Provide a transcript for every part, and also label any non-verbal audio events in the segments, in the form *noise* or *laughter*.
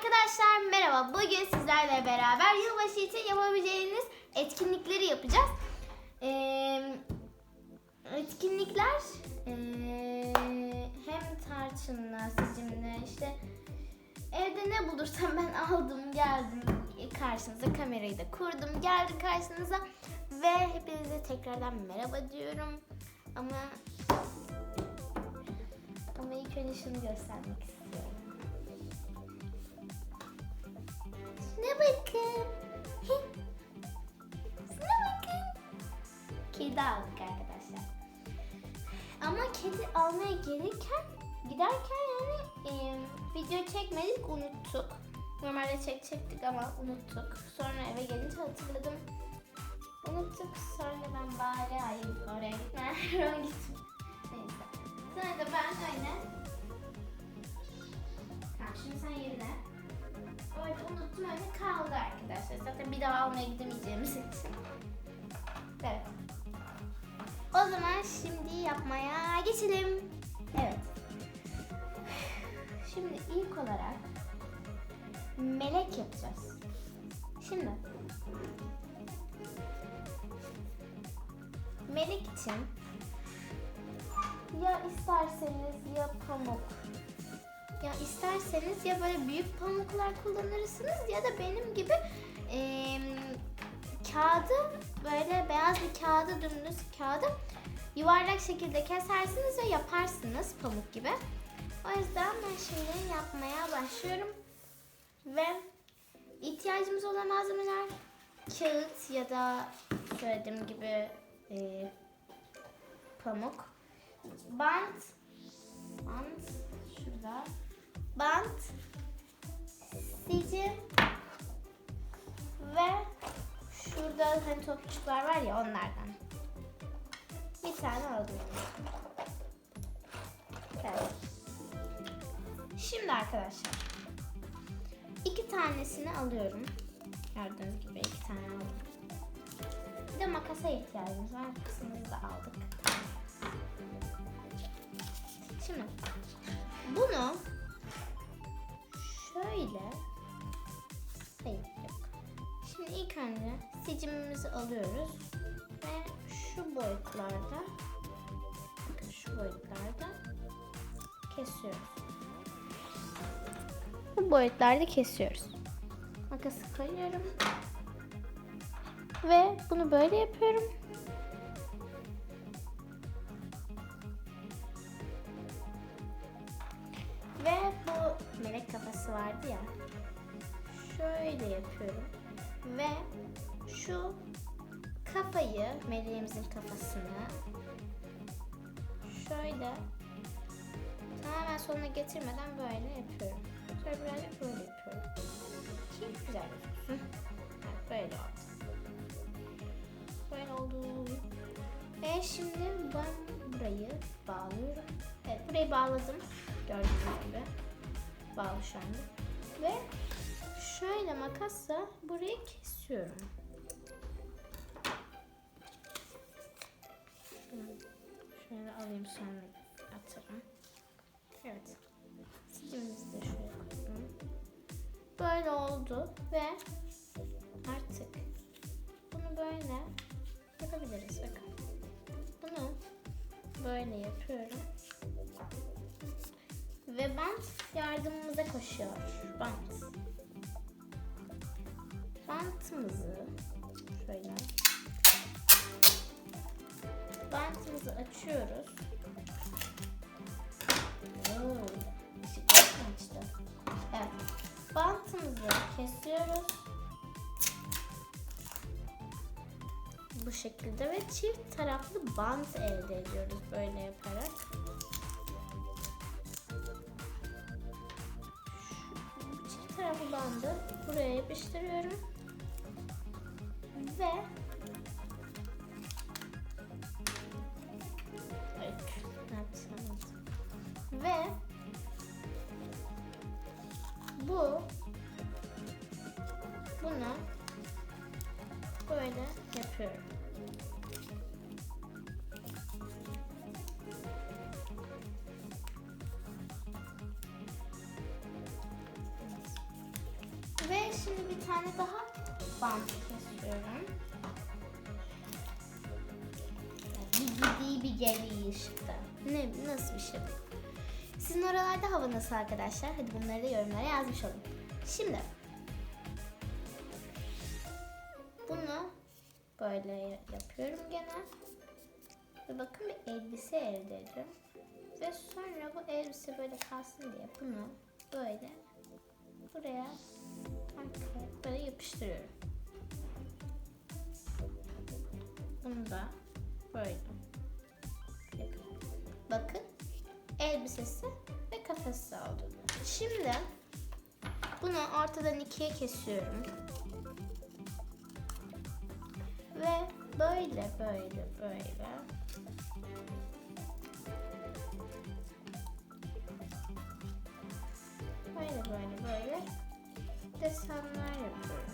Arkadaşlar merhaba. Bugün sizlerle beraber yılbaşı için yapabileceğiniz etkinlikleri yapacağız. Ee, etkinlikler ee, hem tarçınla, sizinle işte evde ne bulursam ben aldım geldim karşınıza kamerayı da kurdum geldim karşınıza ve hepinize tekrardan merhaba diyorum ama ama ilk önce şunu göstermek istiyorum. Şuna bakın. Şuna bakın. Kedi aldık arkadaşlar. Ama kedi almaya gelirken giderken yani e, video çekmedik unuttuk. Normalde çekecektik ama unuttuk. Sonra eve gelince hatırladım. Unuttuk. Sonra ben bari ay oraya gitme. Oraya *laughs* gittim. Neyse. Sonra da ben öyle. Tamam şimdi sen yerine. Öyle unuttum öyle kaldı arkadaşlar. Zaten bir daha almaya gidemeyeceğimiz için. Evet. O zaman şimdi yapmaya geçelim. Evet. Şimdi ilk olarak melek yapacağız. Şimdi melek için ya isterseniz ya pamuk ya isterseniz ya böyle büyük pamuklar kullanırsınız ya da benim gibi eee, kağıdı böyle beyaz bir kağıdı dümdüz kağıdı yuvarlak şekilde kesersiniz ve yaparsınız pamuk gibi. O yüzden ben şimdi yapmaya başlıyorum. Ve ihtiyacımız olan malzemeler kağıt ya da söylediğim gibi eee, pamuk, bant, bant şurada, bant, sicim ve şurada hani topçuklar var ya onlardan. Bir tane aldım. Evet. Şimdi arkadaşlar iki tanesini alıyorum. Gördüğünüz gibi iki tane aldım. Bir de makasa ihtiyacımız var. Makasımızı da aldık. Şimdi bunu şöyle hayır. Şimdi ilk önce sicimimizi alıyoruz ve şu boyutlarda şu boyutlarda kesiyoruz. Bu boyutlarda kesiyoruz. Makası koyuyorum. Ve bunu böyle yapıyorum. Şöyle makasla burayı kesiyorum. Şöyle alayım sonra atarım. Evet. Sicimizi de şöyle koydum. Böyle oldu ve artık bunu böyle yapabiliriz. Bakın. Bunu böyle yapıyorum. Ve bant yardımımıza koşuyor. Bant. Bantımızı şöyle bantımızı açıyoruz. Oo, açtı. Evet. Bantımızı kesiyoruz. Bu şekilde ve çift taraflı bant elde ediyoruz böyle yaparak. Şu çift taraflı bandı buraya yapıştırıyorum. Ve işte. Ne, nasıl bir şey bu? Sizin oralarda hava nasıl arkadaşlar? Hadi bunları da yorumlara yazmış olun. Şimdi bunu böyle yapıyorum gene. Ve bakın bir elbise elde ediyorum. Ve sonra bu elbise böyle kalsın diye bunu böyle buraya böyle yapıştırıyorum. Bunu da böyle. Bakın elbisesi ve kafası oldu. Şimdi bunu ortadan ikiye kesiyorum. Ve böyle böyle böyle böyle böyle böyle desenler yapıyorum.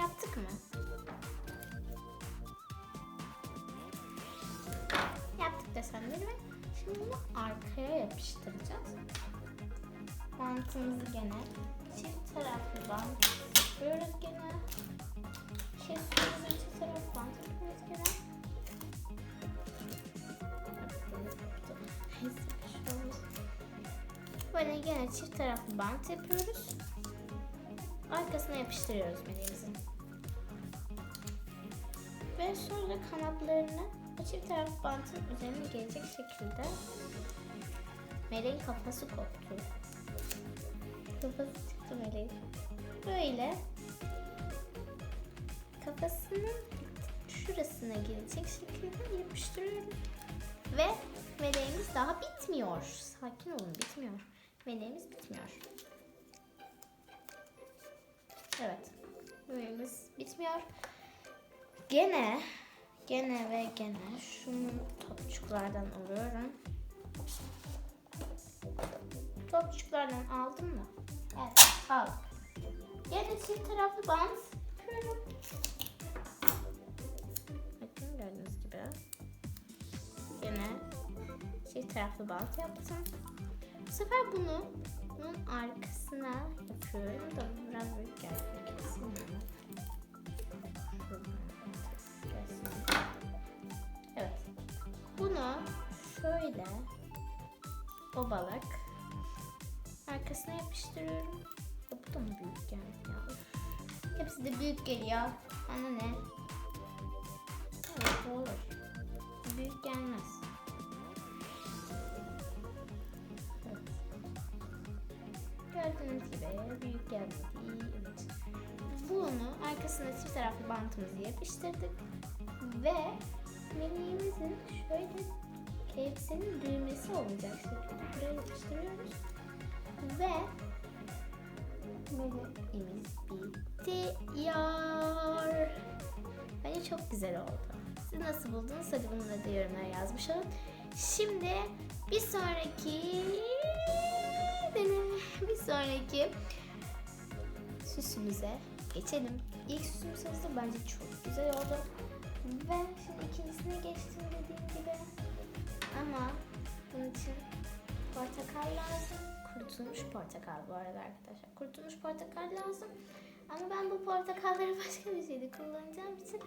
Yaptık mı? Yaptık desenleri ve şimdi bunu arkaya yapıştıracağız. Bantımızı gene çift taraflı bant yapıyoruz gene. Kesiyoruz çift taraflı bant yapıyoruz gene. Böyle gene çift taraflı bant yapıyoruz. Arkasına yapıştırıyoruz meleğimizin. Ve sonra kanatlarını çift taraflı bantın üzerine gelecek şekilde meleğin kafası koptu. Kafası çıktı meleğin. Böyle kafasının şurasına gelecek şekilde yapıştırıyorum. Ve meleğimiz daha bitmiyor. Sakin olun bitmiyor. Meleğimiz bitmiyor. Evet. Meleğimiz bitmiyor. Gene gene ve gene şunu topçuklardan alıyorum. Topçuklardan aldım mı? Evet aldım. Gene çift taraflı bant yapıyorum. Bakın gördüğünüz gibi. Gene çift taraflı bant yaptım. Bu sefer bunu bunun arkasına yapıyorum da biraz büyük geldi. Kesin mi? Evet. Bunu şöyle obalak arkasına yapıştırıyorum. Ya bu da mı büyük geldi ya? Hepsi de büyük geliyor. Ana ne? Evet olur. Büyük gelmez. Evet. Gördüğünüz gibi büyük gelmedi. Evet. Bunu arkasına çift taraflı bantımızı yapıştırdık. Ve meleğimizin şöyle elbisenin düğmesi olacak şekilde buraya yapıştırıyoruz. Ve meleğimiz bitiyor. Bence çok güzel oldu. Siz nasıl buldunuz? Hadi bunları da yorumlara yazmış olun. Şimdi bir sonraki bir sonraki süsümüze geçelim. İlk süsümüz hazır. Bence çok güzel oldu. Ve şimdi ikincisine geçtim dediğim gibi. Ama bunun için portakal lazım. Kurutulmuş portakal bu arada arkadaşlar. Kurutulmuş portakal lazım. Ama ben bu portakalları *laughs* başka bir şeyde kullanacağım için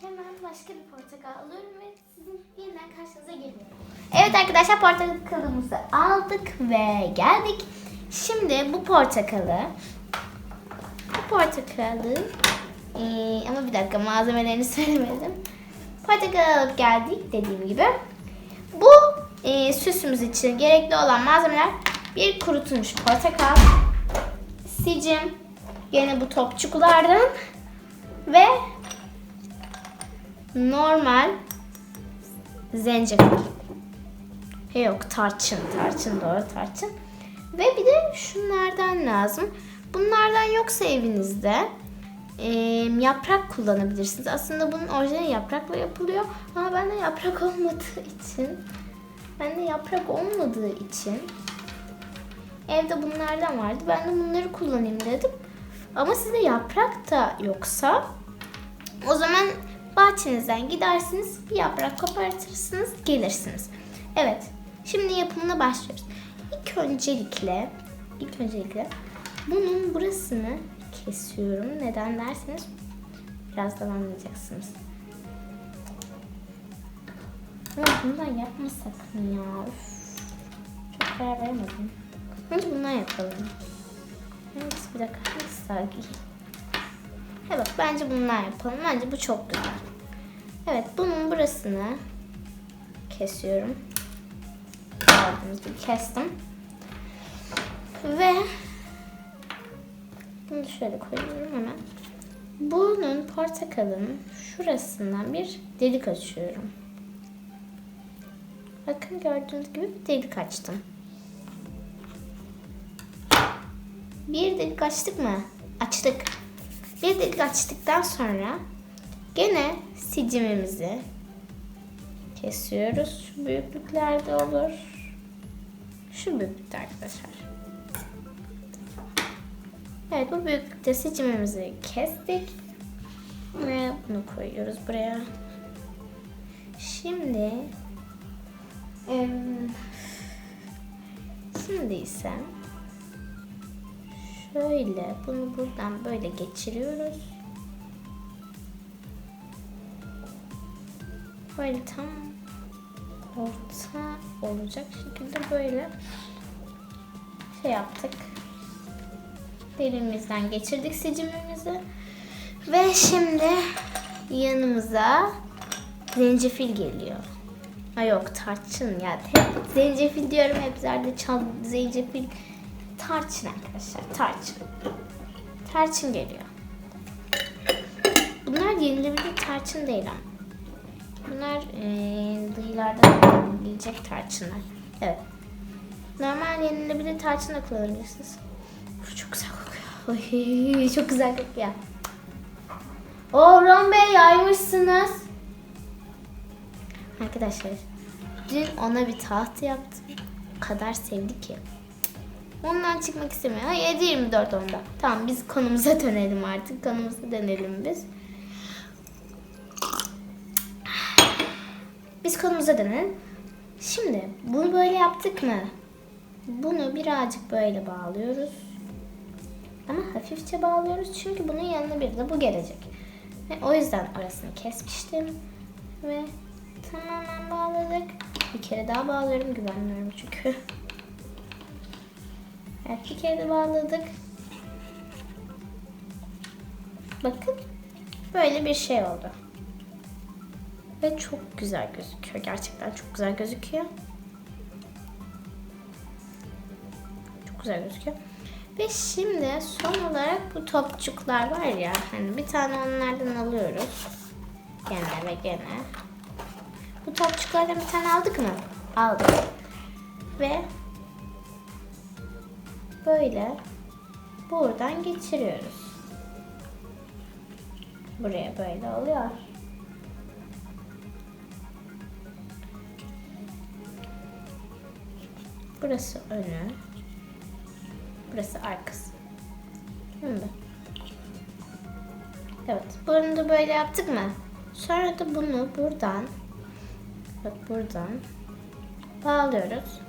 hemen başka bir portakal alıyorum ve sizin yeniden karşınıza geliyorum. Evet arkadaşlar portakalımızı aldık ve geldik. Şimdi bu portakalı bu portakalı ee, ama bir dakika malzemelerini *laughs* söylemedim. Portakal alıp geldik dediğim gibi. Bu e, süsümüz için gerekli olan malzemeler bir kurutulmuş portakal, sicim, yine bu topçuklardan ve normal zencefil. Yok tarçın, tarçın doğru tarçın. Ve bir de şunlardan lazım. Bunlardan yoksa evinizde e, yaprak kullanabilirsiniz. Aslında bunun orijinali yaprakla yapılıyor. Ama bende yaprak olmadığı için bende yaprak olmadığı için evde bunlardan vardı. Ben de bunları kullanayım dedim. Ama sizde yaprak da yoksa o zaman bahçenizden gidersiniz, bir yaprak kopartırsınız, gelirsiniz. Evet, şimdi yapımına başlıyoruz. İlk öncelikle, ilk öncelikle bunun burasını kesiyorum. Neden derseniz birazdan anlayacaksınız. Ama bundan yapmasak mı ya? Üf. Çok karar veremedim. Önce bundan yapalım. Hangisi bir dakika hangisi daha? Evet bence bundan yapalım. Bence bu çok güzel. Evet bunun burasını kesiyorum. Gördüğünüz gibi kestim. Ve bunu şöyle koyuyorum hemen. Bunun portakalın şurasından bir delik açıyorum. Bakın gördüğünüz gibi bir delik açtım. Bir delik açtık mı? Açtık. Bir delik açtıktan sonra gene sicimimizi kesiyoruz. Şu büyüklüklerde olur. Şu büyüklükte arkadaşlar. Evet bu büyüklükte sicimimizi kestik. Ve bunu koyuyoruz buraya. Şimdi şimdi ise şöyle bunu buradan böyle geçiriyoruz. Böyle tam orta olacak şekilde böyle şey yaptık. Delimizden geçirdik sicimimizi. Ve şimdi yanımıza zencefil geliyor. Ha yok tarçın ya. Zencefil diyorum hep zerde çal zencefil tarçın arkadaşlar tarçın. Tarçın geliyor. Bunlar yenilebilir tarçın değil ama. Bunlar eee dıyılardan gelecek tarçınlar. Evet. Normal yenilebilir tarçın da kullanabilirsiniz. Çok güzel Oy, çok güzel kokuyor. Orhan Bey yaymışsınız. Arkadaşlar dün ona bir taht yaptım. O kadar sevdi ki. Ondan çıkmak istemiyor. Ha 7-24 onda. Tamam biz konumuza *laughs* dönelim artık. Konumuza dönelim biz. Biz konumuza dönelim. Şimdi bunu böyle yaptık mı? Bunu birazcık böyle bağlıyoruz. Ama hafifçe bağlıyoruz çünkü bunun yanına bir de bu gelecek. Ve o yüzden orasını kesmiştim. Ve tamamen bağladık. Bir kere daha bağlıyorum güvenmiyorum çünkü. *laughs* Evet bir kere de bağladık. Bakın böyle bir şey oldu. Ve çok güzel gözüküyor. Gerçekten çok güzel gözüküyor. Çok güzel gözüküyor. Ve şimdi son olarak bu topçuklar var ya hani bir tane onlardan alıyoruz. Gene ve gene. Bu topçuklardan bir tane aldık mı? Aldık. Ve böyle buradan geçiriyoruz. Buraya böyle oluyor. Burası önü. Burası arkası. Şimdi. Evet. Bunu da böyle yaptık mı? Sonra da bunu buradan bak buradan bağlıyoruz.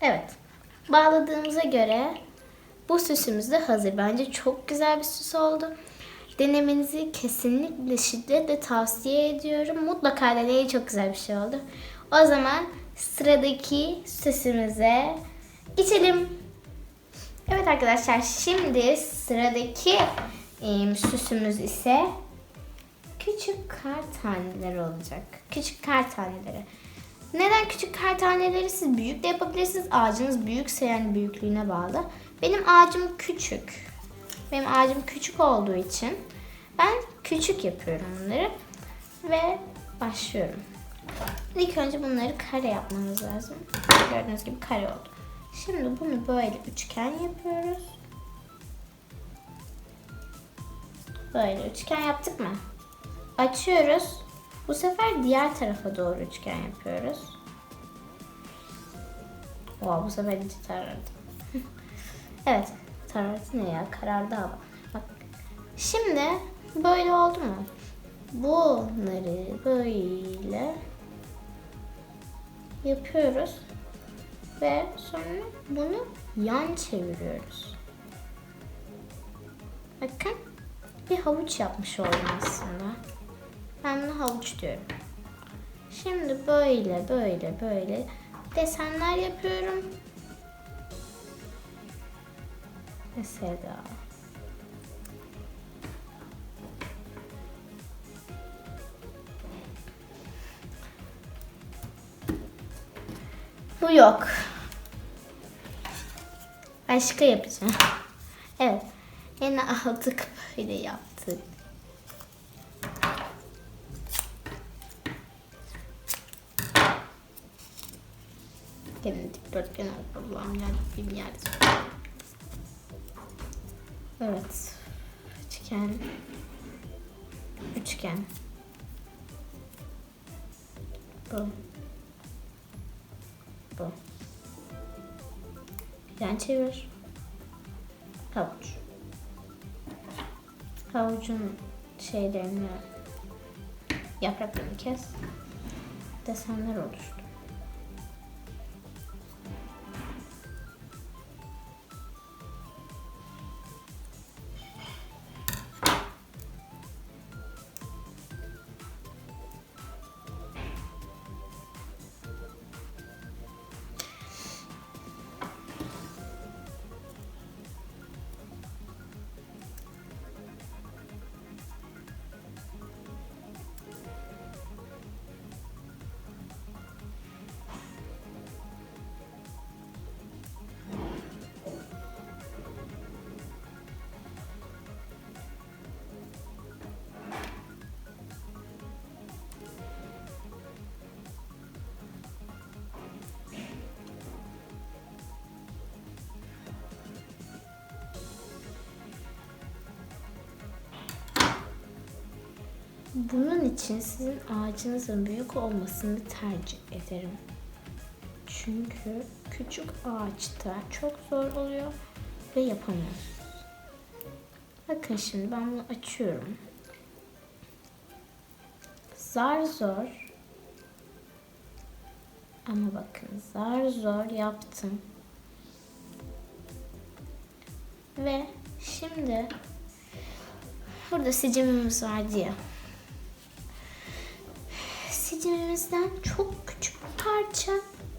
Evet. Bağladığımıza göre bu süsümüz de hazır. Bence çok güzel bir süs oldu. Denemenizi kesinlikle şiddetle tavsiye ediyorum. Mutlaka deneyin çok güzel bir şey oldu. O zaman sıradaki süsümüze geçelim. Evet arkadaşlar şimdi sıradaki süsümüz ise küçük kar taneleri olacak. Küçük kar taneleri. Neden küçük kar taneleri siz büyük de yapabilirsiniz. Ağacınız büyükse yani büyüklüğüne bağlı. Benim ağacım küçük. Benim ağacım küçük olduğu için ben küçük yapıyorum bunları. Ve başlıyorum. İlk önce bunları kare yapmamız lazım. Gördüğünüz gibi kare oldu. Şimdi bunu böyle üçgen yapıyoruz. Böyle üçgen yaptık mı? Açıyoruz. Bu sefer diğer tarafa doğru üçgen yapıyoruz. Oha bu sefer iyice tarardı. *laughs* evet. Tarardı ne ya? Karardı ama. Bak. Şimdi böyle oldu mu? Bunları böyle yapıyoruz. Ve sonra bunu yan çeviriyoruz. Bakın bir havuç yapmış oldum aslında. Ben buna havuç diyorum. Şimdi böyle böyle böyle desenler yapıyorum. Mesela Bu yok. Başka yapacağım. Evet. Yine aldık böyle yaptık. Oldu. Allah'ım yarabbim yarabbim. Evet. Üçgen. Üçgen. Bu. Bu. Yan çevir. Havuç. Havucun şeylerini yapraklarını kes. Desenler oluştu. Bunun için sizin ağacınızın büyük olmasını tercih ederim. Çünkü küçük ağaçta çok zor oluyor ve yapamıyorsunuz. Bakın şimdi ben bunu açıyorum. Zar zor ama bakın zar zor yaptım. Ve şimdi burada sicimimiz vardı ya. Sicimimizden çok küçük bir parça.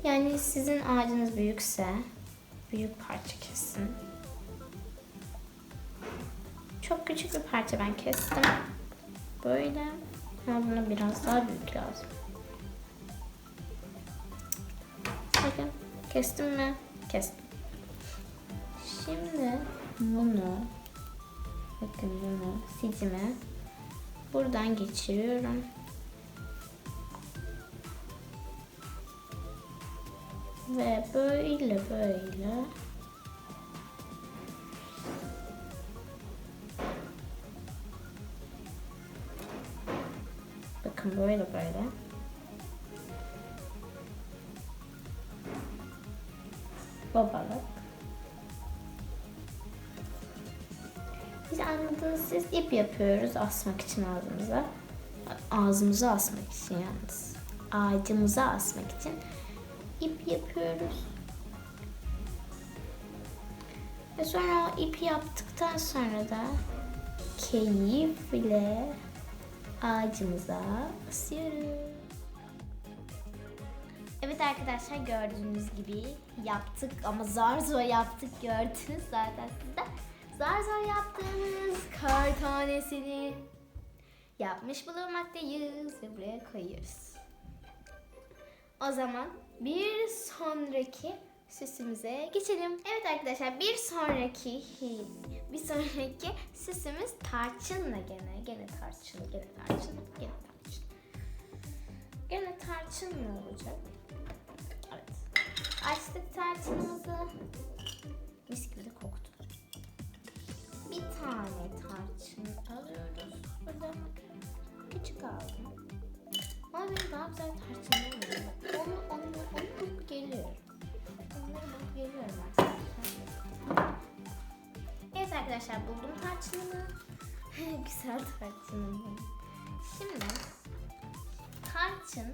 Yani sizin ağacınız büyükse büyük parça kesin. Çok küçük bir parça ben kestim. Böyle. Ama buna biraz daha büyük lazım. Bakın kestim mi? Kestim. Şimdi bunu bakın bunu sicime buradan geçiriyorum. Ve böyle böyle Bakın böyle böyle. Babalık. Biz anladınız siz ip yapıyoruz asmak için ağzımıza. Ağzımıza asmak için yalnız. Ağacımıza asmak için ip yapıyoruz. Ve sonra o ipi yaptıktan sonra da keyifle ağacımıza asıyoruz. Evet arkadaşlar gördüğünüz gibi yaptık ama zar zor yaptık gördünüz zaten siz de. Zar zor yaptığımız kar tanesini yapmış bulunmaktayız ve buraya koyuyoruz. O zaman bir sonraki süsümüze geçelim. Evet arkadaşlar bir sonraki bir sonraki süsümüz tarçınla gene. Gene tarçın, gene tarçın, gene tarçın. Gene tarçınla olacak. Evet. Açtık tarçınımızı. Mis gibi de koktu. Bir tane tarçın alıyoruz. Burada küçük aldım. Ama benim daha güzel tarçınlarım var. Onu, onu, onu bulup geliyorum. Onları bulup geliyorum arkadaşlar. Evet arkadaşlar buldum tarçınımı. *laughs* güzel tarçınımı. Şimdi tarçın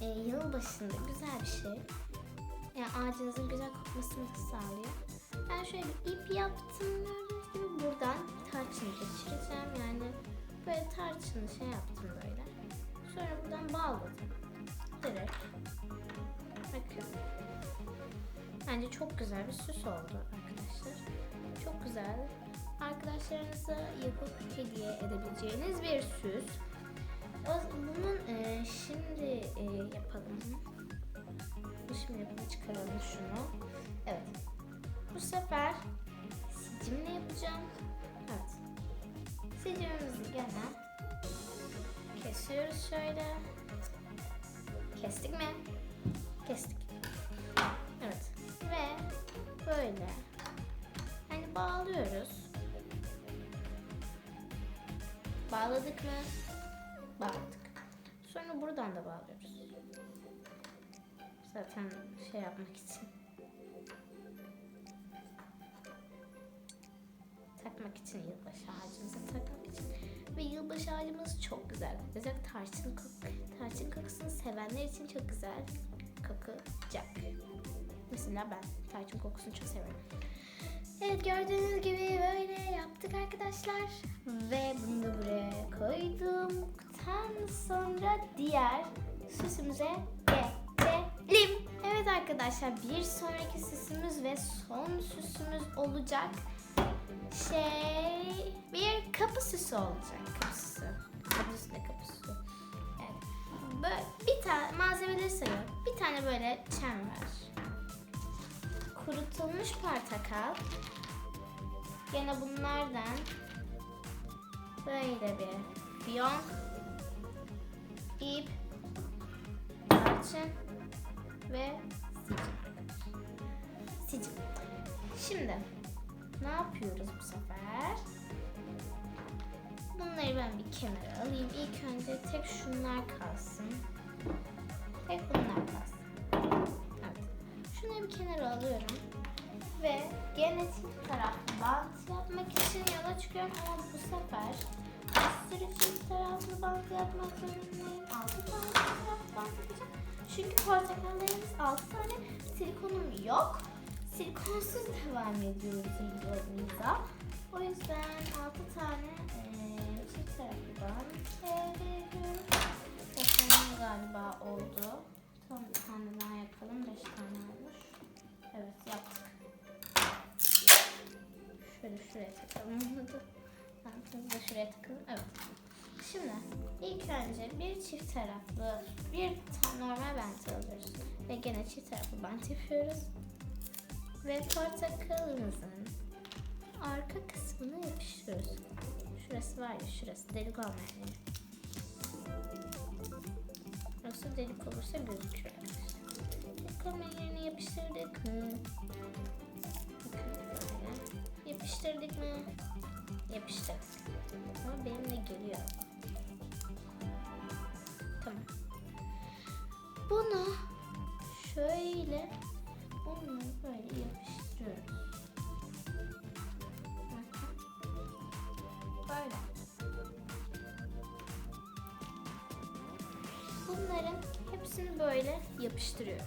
e, yıl başında güzel bir şey. Yani ağacınızın güzel kokmasını sağlıyor. Ben şöyle bir ip yaptım gördüğünüz buradan tarçını geçireceğim. Yani böyle tarçını şey yaptım böyle. Sonra buradan bağladım. Direkt. Bakın. Bence çok güzel bir süs oldu arkadaşlar. Çok güzel. Arkadaşlarınıza yapıp hediye edebileceğiniz bir süs. Bunun e, şimdi e, yapalım. Şimdi yapalım çıkaralım şunu. Evet. Bu sefer sicimle yapacağım. Evet. Sicimimizi gene kesiyoruz şöyle. Kestik mi? Kestik. Evet. Ve böyle hani bağlıyoruz. Bağladık mı? Bağladık. Sonra buradan da bağlıyoruz. Zaten şey yapmak için. Takmak için yılbaşı ağacımıza takmak için. Ve yılbaşı ağacımız çok güzel. Özellikle tarçın, tarçın kokusunu sevenler için çok güzel kokacak. Mesela ben tarçın kokusunu çok severim. Evet gördüğünüz gibi böyle yaptık arkadaşlar. Ve bunu da buraya koydumdan sonra diğer süsümüze geçelim. Evet arkadaşlar bir sonraki süsümüz ve son süsümüz olacak. Şey bir kapı süsü olacak. Kapı süsü. Kapı süsü ne kapı süsü? Evet. Böyle bir tane malzemeleri sayıyorum. Bir tane böyle çember. Kurutulmuş portakal. Yine bunlardan böyle bir fiyonk, ip, tarçın ve sicim. Sicim. Şimdi ne yapıyoruz bu sefer? Bunları ben bir kenara alayım. İlk önce tek şunlar kalsın. Tek bunlar kalsın. Evet. Şunları bir kenara alıyorum. Ve gene çift taraflı bant yapmak için yola çıkıyorum ama bu sefer çift taraflı bant yapmak zorundayım. 6 tane taraflı bant yapacağım. Çünkü portakallarımız 6 tane silikonum yok. Silikonsuz devam ediyoruz yolumuza. O yüzden 6 tane eee bant elde ediyorum. Zaten galiba oldu. Son bir tane daha yapalım. 5 tane olmuş. Evet yaptık. Şöyle şuraya takalım bunu da. Bantımızı şuraya takalım. Evet. Şimdi ilk önce bir çift taraflı bir normal bant alıyoruz. Ve gene çift taraflı bant yapıyoruz. Ve portakalımızın arka kısmını yapıştırıyoruz. Şurası var ya şurası delik olmayan yer. Burası delik olursa gözüküyor. Delik olmayan yerine yapıştırdık mı? Yapıştırdık mı? Hepsini böyle yapıştırıyorum.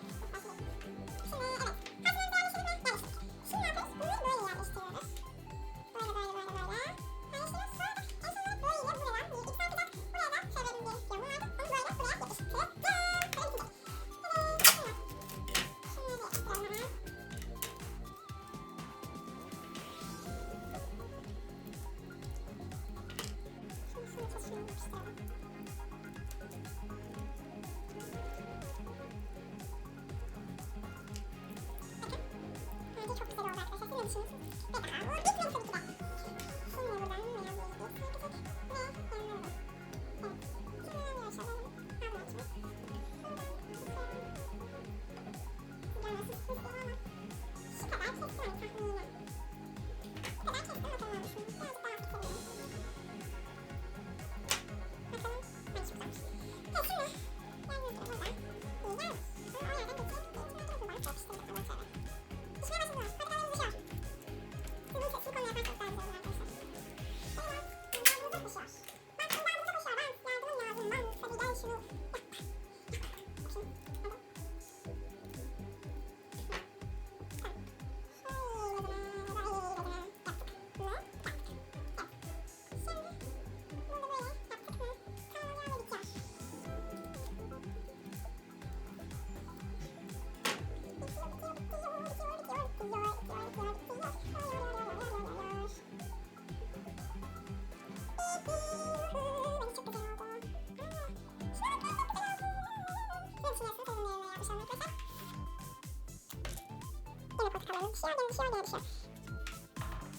düşüyor gene düşüyor.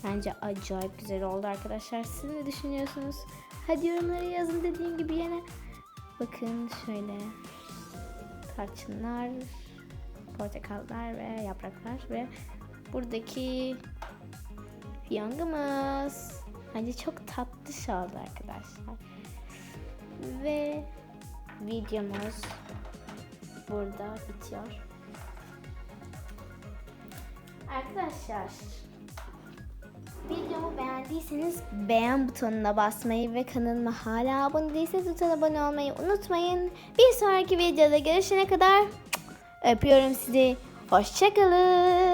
Bence acayip güzel oldu arkadaşlar. Siz ne düşünüyorsunuz? Hadi yorumlara yazın dediğim gibi yine. Bakın şöyle. Tarçınlar, portakallar ve yapraklar ve buradaki fiyongumuz. Bence çok tatlış oldu arkadaşlar. Ve videomuz burada bitiyor. Arkadaşlar Videomu beğendiyseniz beğen butonuna basmayı ve kanalıma hala abone değilseniz lütfen abone olmayı unutmayın. Bir sonraki videoda görüşene kadar öpüyorum sizi. Hoşçakalın.